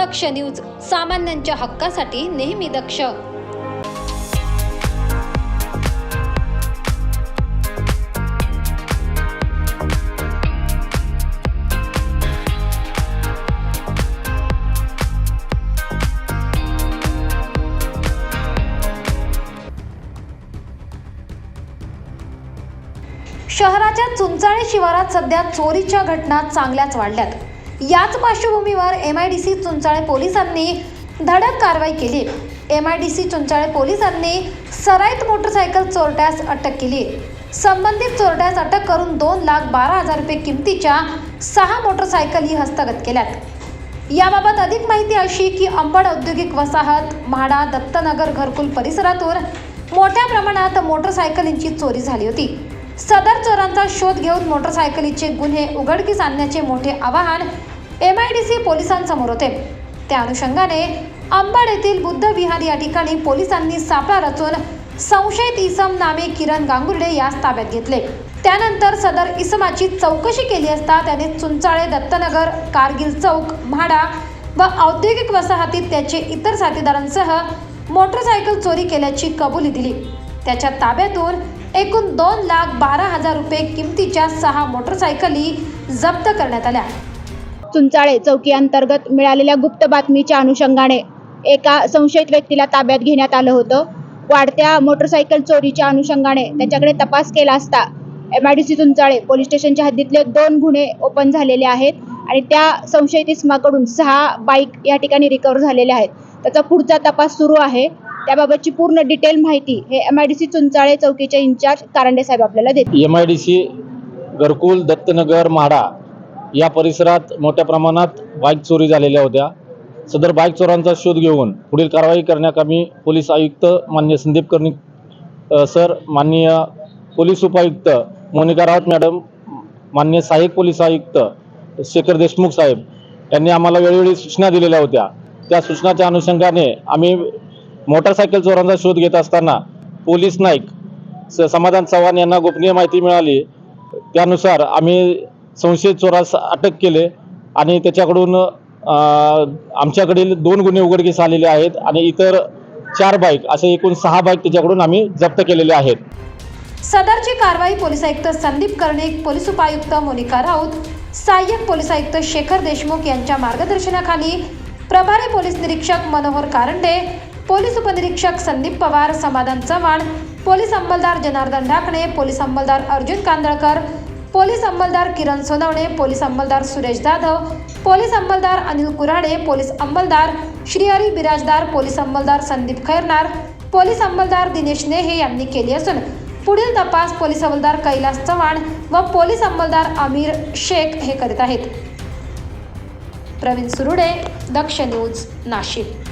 दक्ष news सामान्यांच्या हक्कासाठी नेहमी दक्ष. शहराच्या चुंचाळे शिवारात सध्या चोरीच्या घटना चांगल्याच वाढल्यात. याच पार्श्वभूमीवर M I D C Chunchale पोलिसांनी धडक कारवाई केली. M I D C Chunchale पोलिसांनी सराईत मोटरसायकल चोरट्यास अटक केली. संबंधित चोरट्यास अटक करून दोन लाख बारा हजार रुपये किमतीच्या सहा मोटरसायकलही हस्तगत केल्यात. याबाबत अधिक माहिती अशी की अंबड औद्योगिक वसाहत म्हाडा दत्तनगर घरकुल परिसरातून मोठ्या प्रमाणात मोटरसायकलींची चोरी झाली होती. सदर चोरांचा शोध घेऊन मोटरसायकलीचे गुन्हे उघडकीस आणण्याचे मोठे आवाहन एम आय डी सी पोलिसांसमोर होते. त्या अनुषंगाने अंबड येथील बुद्ध विहार या ठिकाणी पोलिसांनी सापळा रचून संशयित इसम नामे किरण गांगुर्डे यास ताब्यात घेतले. त्यानंतर सदर इसमाची चौकशी केली असता त्याने चुंचाळे दत्तनगर कारगिल चौक म्हाडा व औद्योगिक वसाहतीत त्याचे इतर साथीदारांसह मोटरसायकल चोरी केल्याची कबुली दिली. त्याच्या ताब्यातून एकूण दोन लाख बारा हजार रुपये किमतीच्या सहा मोटरसायकली जप्त करण्यात आल्या. चुंचाळे चौकी अंतर्गत मिळालेल्या गुप्त बातमीच्या अनुषंगाने एका संशयित व्यक्तीला ताब्यात घेण्यात आलं होतं. वाढत्या मोटरसायकल चोरीच्या अनुषंगाने त्याच्याकडे तपास केला असता M I D C Chunchale police स्टेशनच्या हद्दीतले दोन गुन्हे ओपन झालेले आहेत आणि त्या संशयित इसमाकडून सहा बाईक या ठिकाणी रिकवर झालेल्या आहेत. त्याचा पुढचा तपास सुरू आहे. त्याबाबतची पूर्ण डिटेल माहिती हे M I D C Chunchale चौकीचे incharge Karande साहेब आपल्याला देतील. एम आय डी सी घरकुल दत्तनगर म्हाडा या परिसरात मोठ्या प्रमाणात बाईक चोरी झालेल्या होत्या. सदर बाईक चोरांचा शोध घेऊन पुढील कारवाई करण्याकामी पोलीस आयुक्त मान्य संदीप कर्णिक सर माननीय पोलीस उपायुक्त मोनिका राऊत मॅडम मान्य सहाय्यक पोलीस आयुक्त शेखर देशमुख साहेब यांनी आम्हाला वेळोवेळी सूचना दिलेल्या होत्या. त्या सूचनाच्या अनुषंगाने आम्ही मोटारसायकल चोरांचा शोध घेत असताना पोलीस नाईक स समाधान चव्हाण यांना गोपनीय माहिती मिळाली. त्यानुसार आम्ही संशयित चोरास अटक केले आणि त्याच्याकडून आमच्याकडील दोन गुन्हे उघडकीस आलेले आहेत आणि इतर चार बाईक असे एकूण सहा बाईक त्याच्याकडून आम्ही जप्त केलेले आहेत. सदरची कारवाई पोलीस आयुक्त संदीप कर्णिक पोलीस उपायुक्त मोनिका राऊत सहाय्यक पोलीस आयुक्त शेखर देशमुख यांच्या मार्गदर्शनाखाली प्रभारी पोलीस निरीक्षक मनोहर कारंडे पोलीस उपनिरीक्षक संदीप पवार समाधान चव्हाण पोलीस अंमलदार जनार्दन डाकणे पोलीस अंमलदार अर्जुन कांदळकर पोलीस अंमलदार किरण सोनवणे पोलीस अंमलदार सुरेश जाधव पोलीस अंमलदार अनिल कुराणे पोलीस अंमलदार श्रीहरी बिराजदार पोलीस अंमलदार संदीप खैरनार पोलीस अंमलदार दिनेश नेहे यांनी केली असून पुढील तपास पोलीस अंमलदार कैलास चव्हाण व पोलीस अंमलदार आमिर शेख हे करीत आहेत प्रवीण सुरुडे दक्ष न्यूज नाशिक